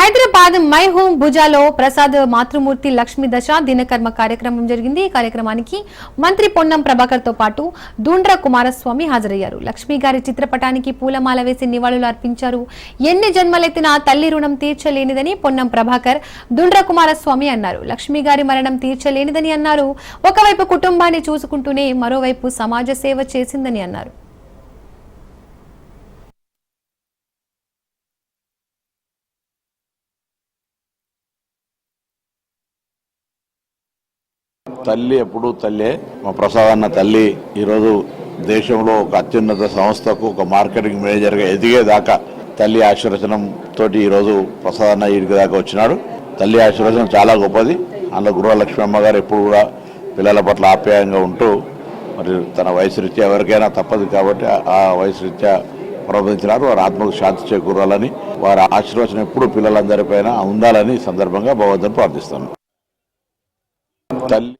Hyderabad my home భుజాలో ప్రసాద్ మాతృమూర్తి లక్ష్మీ దశ దినకర్మ కార్యక్రమం జరిగింది. ఈ కార్యక్రమానికి మంత్రి పొన్నం ప్రభాకర్తో పాటు దూండ్ర కుమారస్వామి హాజరయ్యారు. లక్ష్మీ గారి చిత్రపటానికి పూలమాల వేసి నివాళులు అర్పించారు. ఎన్ని జన్మలెత్తినా తల్లి రుణం తీర్చలేనిదని పొన్నం ప్రభాకర్ దూండ్ర కుమారస్వామి అన్నారు. లక్ష్మీ గారి మరణం తీర్చలేనిదని అన్నారు. ఒకవైపు కుటుంబాన్ని చూసుకుంటూనే మరోవైపు సమాజ సేవ చేసిందని అన్నారు. తల్లి ఎప్పుడు తల్లే. మా ప్రసాద్ అన్న తల్లి ఈరోజు దేశంలో ఒక అత్యున్నత సంస్థకు ఒక మార్కెటింగ్ మేనేజర్గా ఎదిగేదాకా తల్లి ఆశీర్వచనం తోటి ఈరోజు ప్రసాద్ అన్న ఇడికి దాకా వచ్చినాడు. తల్లి ఆశీర్వచనం చాలా గొప్పది. అందులో గృహలక్ష్మి అమ్మగారు ఎప్పుడు కూడా పిల్లల పట్ల ఆప్యాయంగా ఉంటూ మరి తన వయసు రీత్యా ఎవరికైనా తప్పదు కాబట్టి ఆ- వయసు రీత్యా ప్రబోధించినారు వారి ఆత్మకు శాంతి చేకూరాలని వారి ఆశీర్వచనం ఎప్పుడు పిల్లలందరిపైన ఉండాలని సందర్భంగా భగవంతుని ప్రార్థిస్తాను తల్లి